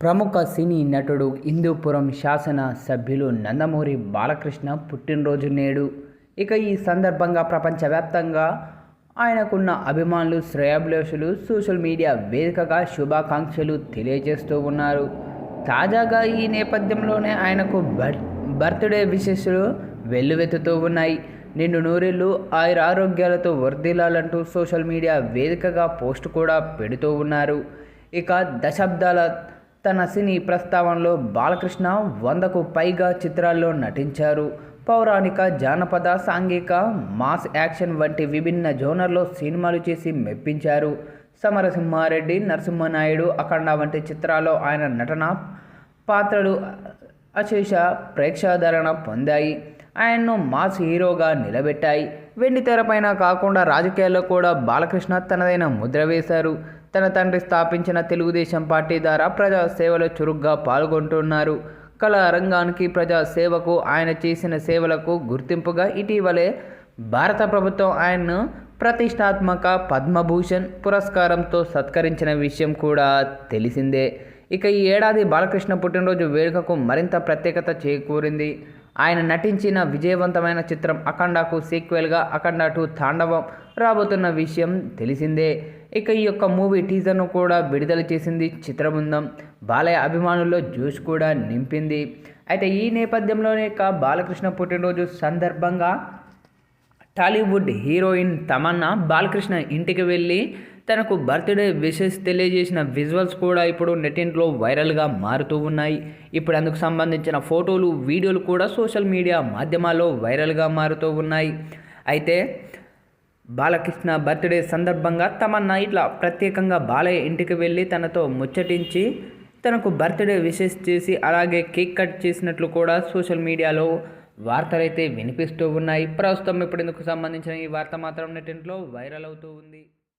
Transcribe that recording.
ప్రముఖ సినీ నటుడు హిందూపురం శాసన సభ్యులు నందమూరి బాలకృష్ణ పుట్టినరోజు నేడు. ఇక ఈ సందర్భంగా ప్రపంచవ్యాప్తంగా ఆయనకున్న అభిమానులు శ్రేయాభిలాషులు సోషల్ మీడియా వేదికగా శుభాకాంక్షలు తెలియజేస్తూ ఉన్నారు. తాజాగా ఈ నేపథ్యంలోనే ఆయనకు బర్ బర్త్డే విశేషాలు వెల్లువెత్తుతూ ఉన్నాయి. నిన్ను నూరేళ్ళు ఆయుర ఆరోగ్యాలతో వర్ధిల్లాలంటూ సోషల్ మీడియా వేదికగా పోస్ట్ కూడా పెడుతూ ఉన్నారు. ఇక దశాబ్దాల తన సినీ ప్రస్తావనలో బాలకృష్ణ వందకు పైగా చిత్రాల్లో నటించారు. పౌరాణిక జానపద సాంఘిక మాస్ యాక్షన్ వంటి విభిన్న జోనర్లో సినిమాలు చేసి మెప్పించారు. సమరసింహారెడ్డి నరసింహనాయుడు అఖండ వంటి చిత్రాల్లో ఆయన నటన పాత్రలు అశేష ప్రేక్షాదరణ పొందాయి. ఆయన్ను మాస్ హీరోగా నిలబెట్టాయి. వెండి తెరపైన కాకుండా రాజకీయాల్లో కూడా బాలకృష్ణ తనదైన ముద్ర వేశారు. తన తండ్రి స్థాపించిన తెలుగుదేశం పార్టీ ద్వారా ప్రజాసేవలో చురుగ్గా పాల్గొంటున్నారు. కళా రంగానికి ప్రజా సేవకు ఆయన చేసిన సేవలకు గుర్తింపుగా ఇటీవలే భారత ప్రభుత్వం ఆయన్ను ప్రతిష్టాత్మక పద్మభూషణ్ పురస్కారంతో సత్కరించిన విషయం కూడా తెలిసిందే. ఇక ఈ ఏడాది బాలకృష్ణ పుట్టినరోజు వేడుకకు మరింత ప్రత్యేకత చేకూరింది. ఆయన నటించిన విజయవంతమైన చిత్రం అఖండాకు సీక్వెల్గా అఖండ టూ తాండవం రాబోతున్న విషయం తెలిసిందే. ఇక ఈ యొక్క మూవీ టీజర్ను కూడా విడుదల చేసింది చిత్రబృందం. బాలయ్య అభిమానుల్లో జోష్ కూడా నింపింది. అయితే ఈ నేపథ్యంలోనే ఇక బాలకృష్ణ పుట్టినరోజు సందర్భంగా టాలీవుడ్ హీరోయిన్ తమన్నా బాలకృష్ణ ఇంటికి వెళ్ళి తనకు బర్త్డే విషెస్ తెలియజేసిన విజువల్స్ కూడా ఇప్పుడు నెట్టింట్లో వైరల్గా మారుతూ ఉన్నాయి. ఇప్పుడు అందుకు సంబంధించిన ఫోటోలు వీడియోలు కూడా సోషల్ మీడియా మాధ్యమాల్లో వైరల్గా మారుతూ ఉన్నాయి. అయితే బాలకృష్ణ బర్త్డే సందర్భంగా తమన్నా ఇట్లా ప్రత్యేకంగా బాలయ్య ఇంటికి వెళ్ళి తనతో ముచ్చటించి తనకు బర్త్డే విషెస్ చేసి అలాగే కేక్ కట్ చేసినట్లు కూడా సోషల్ మీడియాలో వార్తలైతే వినిపిస్తూ ఉన్నాయి. ప్రస్తుతం ఇప్పుడు ఇందుకు సంబంధించిన ఈ వార్త మాత్రం నెట్టింట్లో వైరల్ అవుతూ ఉంది.